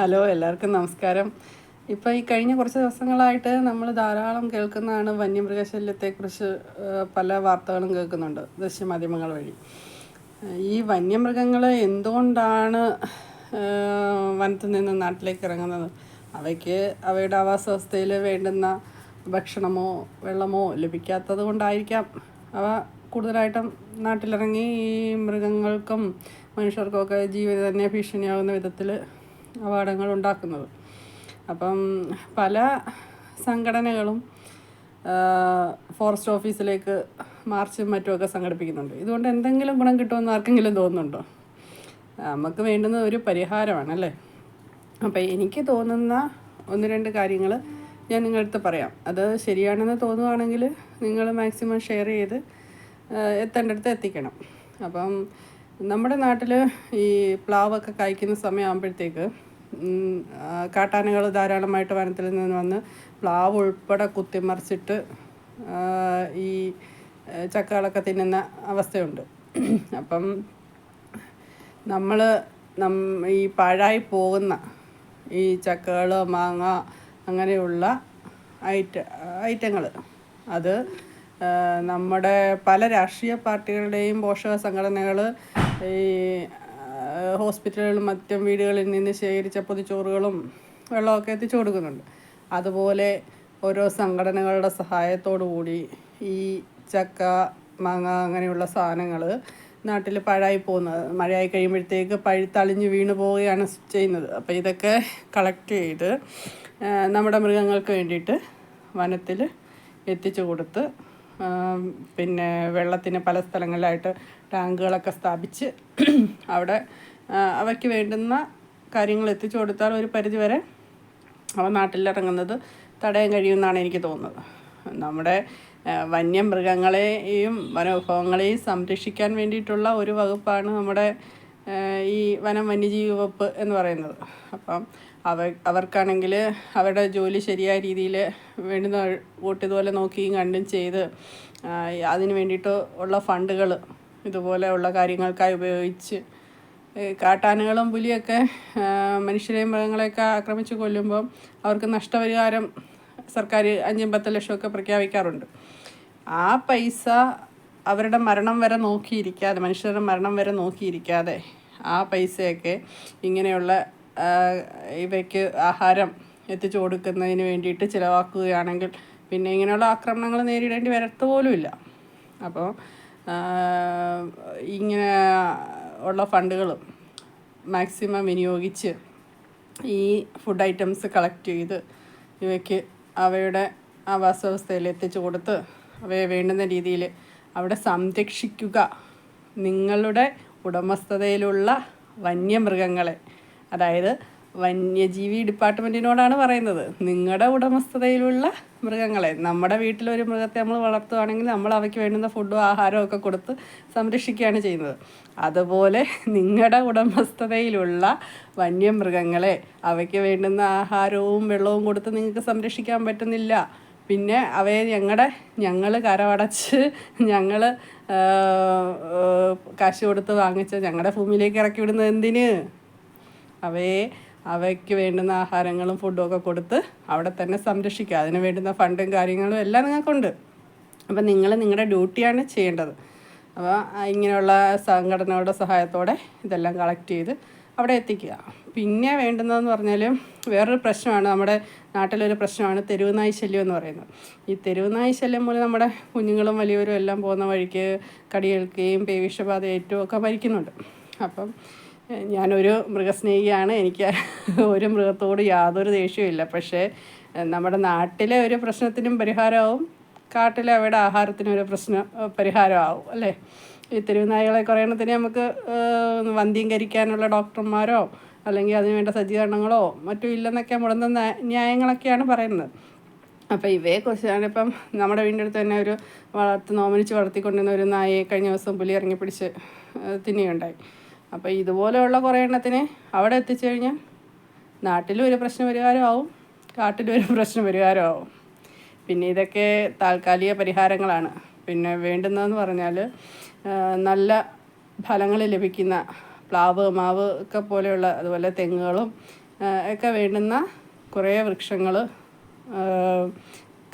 Hello എല്ലാവർക്കും നമസ്കാരം. ഇപ്പോൾ ഈ കഴിഞ്ഞ കുറച്ച് ദിവസങ്ങളായിട്ട് നമ്മൾ ധാരാളം കേൾക്കുന്നതാണ് വന്യമൃഗശല്യത്തെക്കുറിച്ച് പല വാർത്തകളും കേൾക്കുന്നുണ്ട് ദൃശ്യമാധ്യമങ്ങൾ വഴി. ഈ വന്യമൃഗങ്ങൾ എന്തുകൊണ്ടാണ് വനത്തിൽ നിന്ന് നാട്ടിലേക്ക് ഇറങ്ങുന്നത്? അവയ്ക്ക് അവയുടെ ആവാസ വ്യവസ്ഥയിൽ വേണ്ടുന്ന ഭക്ഷണമോ വെള്ളമോ ലഭിക്കാത്തത് കൊണ്ടായിരിക്കാം. അവ കൂടുതലായിട്ടും നാട്ടിലിറങ്ങി ഈ മൃഗങ്ങൾക്കും മനുഷ്യർക്കും ഒക്കെ ജീവിതം തന്നെ ഭീഷണിയാകുന്ന വിധത്തിൽ അപകടങ്ങൾ ഉണ്ടാക്കുന്നത് അപ്പം പല സംഘടനകളും ഫോറസ്റ്റ് ഓഫീസിലേക്ക് മാർച്ചും മറ്റുമൊക്കെ സംഘടിപ്പിക്കുന്നുണ്ട്. ഇതുകൊണ്ട് എന്തെങ്കിലും ഗുണം കിട്ടുമെന്ന് ആർക്കെങ്കിലും തോന്നുന്നുണ്ടോ? നമുക്ക് വേണ്ടുന്ന ഒരു പരിഹാരമാണ് അല്ലേ? അപ്പം എനിക്ക് തോന്നുന്ന ഒന്ന് രണ്ട് കാര്യങ്ങൾ ഞാൻ നിങ്ങളടുത്ത് പറയാം. അത് ശരിയാണെന്ന് തോന്നുവാണെങ്കിൽ നിങ്ങൾ മാക്സിമം ഷെയർ ചെയ്ത് എത്തേണ്ടടുത്ത് എത്തിക്കണം. അപ്പം നമ്മുടെ നാട്ടിൽ ഈ പ്ലാവൊക്കെ കായ്ക്കുന്ന സമയമാകുമ്പോഴത്തേക്ക് കാട്ടാനകൾ ധാരാളമായിട്ട് വനത്തിൽ നിന്ന് വന്ന് പ്ലാവ് ഉൾപ്പെടെ കുത്തിമറിച്ചിട്ട് ഈ ചക്കകളൊക്കെ തിന്നുന്ന അവസ്ഥയുണ്ട്. അപ്പം നമ്മൾ നം ഈ പാഴായി പോകുന്ന ഈ ചക്കകൾ മാങ്ങ അങ്ങനെയുള്ള ഐറ്റ ഐറ്റങ്ങൾ അത് നമ്മുടെ പല രാഷ്ട്രീയ പാർട്ടികളുടെയും പോഷക സംഘടനകൾ ഈ ഹോസ്പിറ്റലുകളും മറ്റും വീടുകളിൽ നിന്ന് ശേഖരിച്ച പൊതിച്ചോറുകളും വെള്ളമൊക്കെ എത്തിച്ചു കൊടുക്കുന്നുണ്ട്. അതുപോലെ ഓരോ സംഘടനകളുടെ സഹായത്തോടു കൂടി ഈ ചക്ക മാങ്ങ അങ്ങനെയുള്ള സാധനങ്ങൾ നാട്ടിൽ പഴായി പോകുന്നത് മഴയായി കഴിയുമ്പോഴത്തേക്ക് പഴുത്തളിഞ്ഞ് വീണ് പോവുകയാണ് ചെയ്യുന്നത്. അപ്പോൾ ഇതൊക്കെ കളക്ട് ചെയ്ത് നമ്മുടെ മൃഗങ്ങൾക്ക് വേണ്ടിയിട്ട് വനത്തിൽ എത്തിച്ചു കൊടുത്ത് പിന്നെ വെള്ളത്തിന് പല സ്ഥലങ്ങളിലായിട്ട് ടാങ്കുകളൊക്കെ സ്ഥാപിച്ച് അവിടെ അവയ്ക്ക് വേണ്ടുന്ന കാര്യങ്ങൾ എത്തിച്ചു കൊടുത്താൽ ഒരു പരിധിവരെ അവ നാട്ടിലിറങ്ങുന്നത് തടയാൻ കഴിയുമെന്നാണ് എനിക്ക് തോന്നുന്നത്. നമ്മുടെ വന്യമൃഗങ്ങളെയും വനവിഭവങ്ങളെയും സംരക്ഷിക്കാൻ വേണ്ടിയിട്ടുള്ള ഒരു വകുപ്പാണ് നമ്മുടെ ഈ വനം വന്യജീവി വകുപ്പ് എന്ന് പറയുന്നത്. അപ്പം അവ അവർക്കാണെങ്കിൽ അവരുടെ ജോലി ശരിയായ രീതിയിൽ വേണ്ടുന്ന വോട്ട് നോക്കിയും കണ്ടും ചെയ്ത് അതിന് വേണ്ടിയിട്ട് ഉള്ള ഫണ്ടുകൾ ഇതുപോലെയുള്ള കാര്യങ്ങൾക്കായി ഉപയോഗിച്ച് കാട്ടാനകളും പുലിയൊക്കെ മനുഷ്യരെയും മൃഗങ്ങളെയൊക്കെ ആക്രമിച്ച് കൊല്ലുമ്പം അവർക്ക് നഷ്ടപരിഹാരം സർക്കാർ അഞ്ചും പത്ത് ലക്ഷമൊക്കെ പ്രഖ്യാപിക്കാറുണ്ട്. ആ പൈസ അവരുടെ മരണം വരെ നോക്കിയിരിക്കാതെ മനുഷ്യരുടെ മരണം വരെ നോക്കിയിരിക്കാതെ ആ പൈസയൊക്കെ ഇങ്ങനെയുള്ള ഇവയ്ക്ക് ആഹാരം എത്തിച്ചു കൊടുക്കുന്നതിന് വേണ്ടിയിട്ട് ചിലവാക്കുകയാണെങ്കിൽ പിന്നെ ഇങ്ങനെയുള്ള ആക്രമണങ്ങൾ നേരിടേണ്ടി വരത്ത പോലുമില്ല. അപ്പോൾ ഇങ്ങനെ ഉള്ള ഫണ്ടുകൾ മാക്സിമം വിനിയോഗിച്ച് ഈ ഫുഡ് ഐറ്റംസ് കളക്ട് ചെയ്ത് ഇവയ്ക്ക് അവയുടെ ആവാസ വ്യവസ്ഥയിൽ എത്തിച്ചു കൊടുത്ത് അവയെ വേണ്ടുന്ന രീതിയിൽ അവിടെ സംരക്ഷിക്കുക നിങ്ങളുടെ ഉടമസ്ഥതയിലുള്ള വന്യമൃഗങ്ങളെ. അതായത് വന്യജീവി ഡിപ്പാർട്ട്മെന്റിനോടാണ് പറയുന്നത്. നിങ്ങളുടെ ഉടമസ്ഥതയിലുള്ള മൃഗങ്ങളെ. നമ്മുടെ വീട്ടിലൊരു മൃഗത്തെ നമ്മൾ വളർത്തുകയാണെങ്കിൽ നമ്മൾ അവയ്ക്ക് വേണ്ടുന്ന ഫുഡും ആഹാരവും ഒക്കെ കൊടുത്ത് സംരക്ഷിക്കുകയാണ് ചെയ്യുന്നത്. അതുപോലെ നിങ്ങളുടെ ഉടമസ്ഥതയിലുള്ള വന്യമൃഗങ്ങളെ അവയ്ക്ക് വേണ്ടുന്ന ആഹാരവും വെള്ളവും കൊടുത്ത് നിങ്ങൾക്ക് സംരക്ഷിക്കാൻ പറ്റുന്നില്ല. പിന്നെ അവയെ ഞങ്ങളുടെ ഞങ്ങൾ കരമടച്ച് ഞങ്ങൾ കാശ് കൊടുത്ത് വാങ്ങിച്ച ഞങ്ങളുടെ ഭൂമിയിലേക്ക് ഇറക്കി വിടുന്നത് എന്തിന്? അവയെ അവയ്ക്ക് വേണ്ടുന്ന ആഹാരങ്ങളും ഫുഡും ഒക്കെ കൊടുത്ത് അവിടെ തന്നെ സംരക്ഷിക്കുക. അതിന് വേണ്ടുന്ന ഫണ്ടും കാര്യങ്ങളും എല്ലാം നിങ്ങൾക്കുണ്ട്. അപ്പം നിങ്ങൾ നിങ്ങളുടെ ഡ്യൂട്ടിയാണ് ചെയ്യേണ്ടത്. അപ്പോൾ ഇങ്ങനെയുള്ള സംഘടനകളുടെ സഹായത്തോടെ ഇതെല്ലാം കളക്ട് ചെയ്ത് അവിടെ എത്തിക്കുക. പിന്നെ വേണ്ടുന്നതെന്ന് പറഞ്ഞാൽ വേറൊരു പ്രശ്നമാണ്. നമ്മുടെ നാട്ടിലൊരു പ്രശ്നമാണ് തെരുവുനായി ശല്യം എന്ന് പറയുന്നത്. ഈ തെരുവുനായി ശല്യം മൂലം നമ്മുടെ കുഞ്ഞുങ്ങളും വലിയവരും എല്ലാം പോകുന്ന വഴിക്ക് കടിയേൽക്കുകയും പേവിഷബാധ ഏറ്റവും ഒക്കെ മരിക്കുന്നുണ്ട് അപ്പം ഞാനൊരു മൃഗസ്നേഹിയാണ്. എനിക്ക് ഒരു മൃഗത്തോട് യാതൊരു ദേഷ്യവും പക്ഷേ നമ്മുടെ നാട്ടിലെ ഒരു പ്രശ്നത്തിനും പരിഹാരമാവും. കാട്ടിലെ അവയുടെ ആഹാരത്തിനും ഒരു പ്രശ്നം പരിഹാരമാവും. അല്ലേ? ഈ തെരുവുനായകളെ കുറേ എണ്ണത്തിന് നമുക്ക് വന്ധ്യീകരിക്കാനുള്ള ഡോക്ടർമാരോ അല്ലെങ്കിൽ അതിന് വേണ്ട സജ്ജീകരണങ്ങളോ മറ്റും ഇല്ലെന്നൊക്കെ മുടന്ന ന്യായങ്ങളൊക്കെയാണ് പറയുന്നത്. അപ്പോൾ ഇവയെക്കുറിച്ചാണ് ഇപ്പം നമ്മുടെ വീടിന്റെ അടുത്ത് തന്നെ ഒരു വളർത്ത് നോമനിച്ച് വളർത്തിക്കൊണ്ടിരുന്ന ഒരു നായയെ കഴിഞ്ഞ ദിവസം പുലി ഇറങ്ങി പിടിച്ച് തിന്നുകയുണ്ടായി. അപ്പോൾ ഇതുപോലെയുള്ള കുറേ എണ്ണത്തിന് അവിടെ എത്തിച്ചു കഴിഞ്ഞാൽ നാട്ടിലും ഒരു പ്രശ്ന പരിഹാരമാവും കാട്ടിലും ഒരു പ്രശ്ന പരിഹാരമാവും പിന്നെ ഇതൊക്കെ താൽക്കാലിക പരിഹാരങ്ങളാണ്. പിന്നെ വേണ്ടുന്നതെന്ന് പറഞ്ഞാൽ നല്ല ഫലങ്ങൾ ലഭിക്കുന്ന പ്ലാവ് മാവ് ഒക്കെ പോലെയുള്ള അതുപോലെ തെങ്ങുകളും ഒക്കെ വേണ്ടുന്ന കുറേ വൃക്ഷങ്ങൾ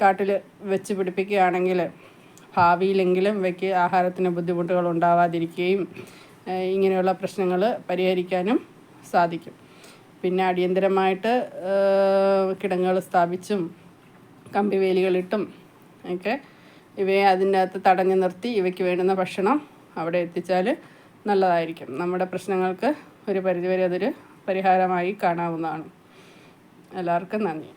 കാട്ടിൽ വെച്ച് പിടിപ്പിക്കുകയാണെങ്കിൽ ഭാവിയിലെങ്കിലും ഇവയ്ക്ക് ആഹാരത്തിന് ബുദ്ധിമുട്ടുകൾ ഉണ്ടാവാതിരിക്കുകയും ഇങ്ങനെയുള്ള പ്രശ്നങ്ങൾ പരിഹരിക്കാനും സാധിക്കും. പിന്നെ അടിയന്തരമായിട്ട് കിടങ്ങുകൾ സ്ഥാപിച്ചും കമ്പിവേലികളിട്ടും ഒക്കെ ഇവയെ അതിന്റെ അകത്ത് തടഞ്ഞു നിർത്തി ഇവയ്ക്ക് വേണ്ടുന്ന ഭക്ഷണം അവിടെ എത്തിച്ചാൽ നല്ലതായിരിക്കും. നമ്മുടെ പ്രശ്നങ്ങൾക്ക് ഒരു പരിധിവരെ അതൊരു പരിഹാരമായി കാണാവുന്നതാണ്. എല്ലാവർക്കും നന്ദി.